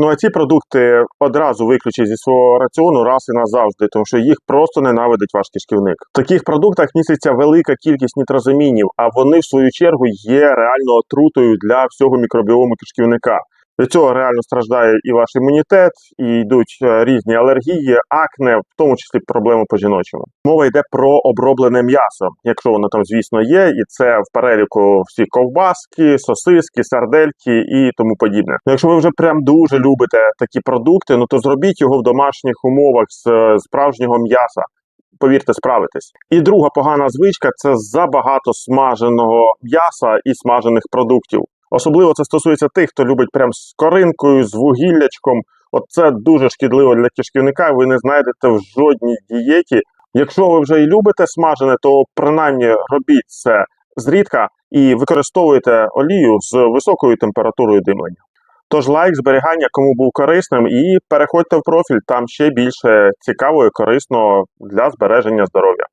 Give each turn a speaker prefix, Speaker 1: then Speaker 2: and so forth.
Speaker 1: Ну а ці продукти одразу виключіть зі свого раціону раз і назавжди, тому що їх просто ненавидить ваш кишківник. В таких продуктах міститься велика кількість нітрозамінів, а вони в свою чергу є реально отрутою для всього мікробіому кишківника. Від цього реально страждає і ваш імунітет, і йдуть е, різні алергії, акне, в тому числі проблеми по жіночому. Мова йде про оброблене м'ясо, якщо воно там, звісно, є, і це в переліку всі ковбаски, сосиски, сардельки і тому подібне. Ну, якщо ви вже прям дуже любите такі продукти, ну то зробіть його в домашніх умовах з е, справжнього м'яса. Повірте, справитесь. І друга погана звичка це забагато смаженого м'яса і смажених продуктів. Особливо це стосується тих, хто любить прям з коринкою, з вугіллячком. От це дуже шкідливо для кишківника. Ви не знайдете в жодній дієті. Якщо ви вже і любите смажене, то принаймні робіть це зрідка і використовуйте олію з високою температурою димлення. Тож лайк, зберігання, кому був корисним, і переходьте в профіль, там ще більше цікавого і корисного для збереження здоров'я.